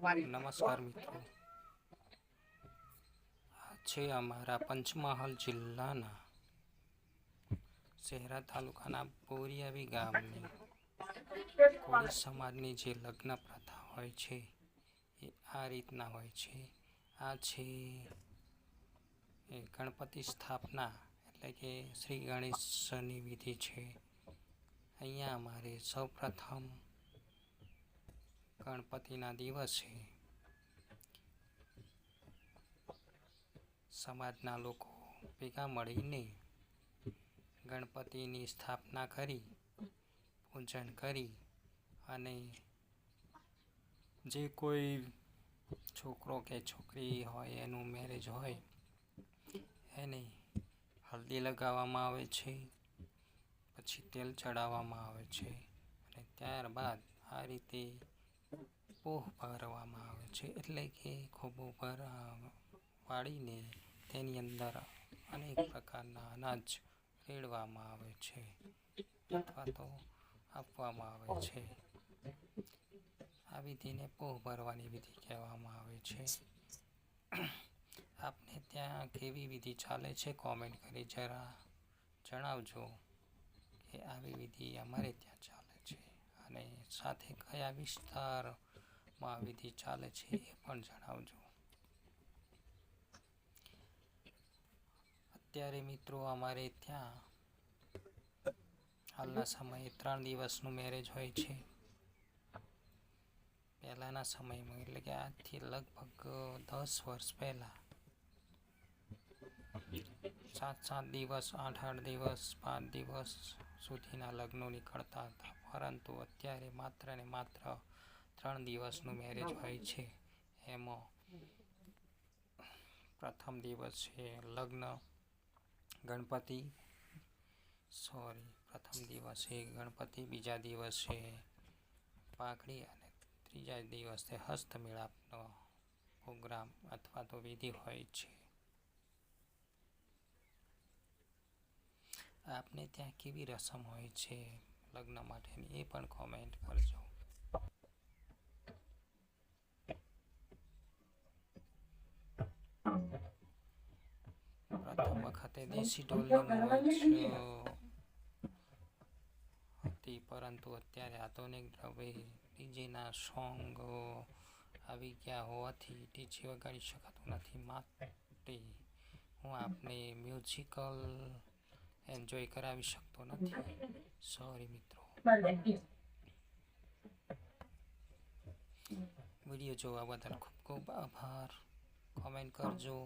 નમસ્કાર મિત્રો. છે અમારા પંચમહાલ જિલ્લાના શહેરા તાલુકાના બોરિયાવી ગામની. કોળી સમાજની જે લગ્ન પ્રથા હોય છે, એ આ રીતના હોય છે. આ છે એ ગણપતિ સ્થાપના, એટલે કે શ્રી ગણેશની વિધિ છે. અહીંયા અમારે સૌપ્રથમ ગણપતિના દિવસે સમાજના લોકો ભેગા મળીને ગણપતિની સ્થાપના કરી, પૂજન કરી અને જે કોઈ છોકરો કે છોકરી હોય, એનું મેરેજ હોય, એને હલ્દી લગાવવામાં આવે છે, પછી તેલ ચડાવવામાં આવે છે અને ત્યારબાદ આ રીતે પોહ ભરવામાં આવે છે. એટલે કે ખોબો ભર વાળીને તેની અંદર અનેક પ્રકારના અનાજ રેડવામાં આવે છે અથવા તો આપવામાં આવે છે. આ વિધિને પોહ ભરવાની વિધિ કહેવામાં આવે છે. આપને ત્યાં કેવી વિધિ ચાલે છે કોમેન્ટ કરી જરા જણાવજો કે આવી વિધિ અમારે ત્યાં ચાલે અને સાથે કયા વિસ્તારમાં વિધિ ચાલે છે એ પણ જણાવજો. અત્યારે મિત્રો અમારે ત્યાં હાલના સમયે ત્રણ દિવસનું મેરેજ હોય છે. પહેલાંના સમયમાં એટલે કે આજથી લગભગ દસ વર્ષ પહેલાં. સાત સાત દિવસ, આઠ આઠ દિવસ, પાંચ દિવસ સુધીના લગ્નો નીકળતા હતા. પરંતુ અત્યારે માત્ર ને માત્ર ત્રણ દિવસનું મેરેજ હોય છે. એમાં પ્રથમ દિવસ છે લગ્ન ગણપતિ સોરી પ્રથમ દિવસે ગણપતિ બીજા દિવસે પાઘડી અને ત્રીજા દિવસે હસ્તમેળાપનો પ્રોગ્રામ અથવા તો વિધિ હોય છે. આપને ત્યાં કેવી રસમ હોય છે? લગ્ન માટેની એ પણ કોમેન્ટ કરજો. પ્રથમ વખતે દેશી ઢોલનો હતી, પરંતુ અત્યારે આધુનિક દ્રવ્ય ડીજેના સોંગ આવી ગયા હોવાથી ડીજે વગાડી શકાતું નથી. માટે હું આપને મ્યુઝિકલ એન્જોય કરાવી શકતો નથી સોરી મિત્રો વીડિયો જોવા બદલ ખૂબ ખૂબ આભાર કોમેન્ટ કરજો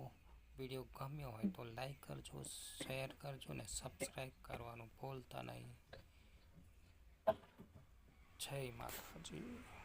વીડિયો ગમ્યો હોય તો લાઈક કરજો શેર કરજો ને સબસ્ક્રાઈબ કરવાનું ભૂલતા નહીં જય માતાજી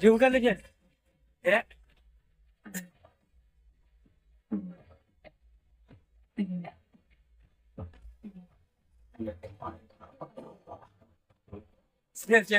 જેવું કરે છે હે સ્નેહ છે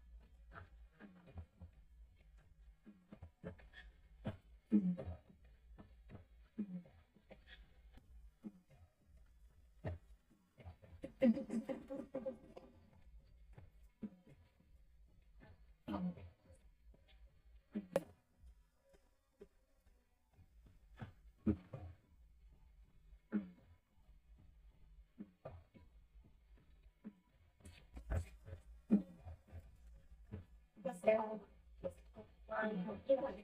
あの、今ね、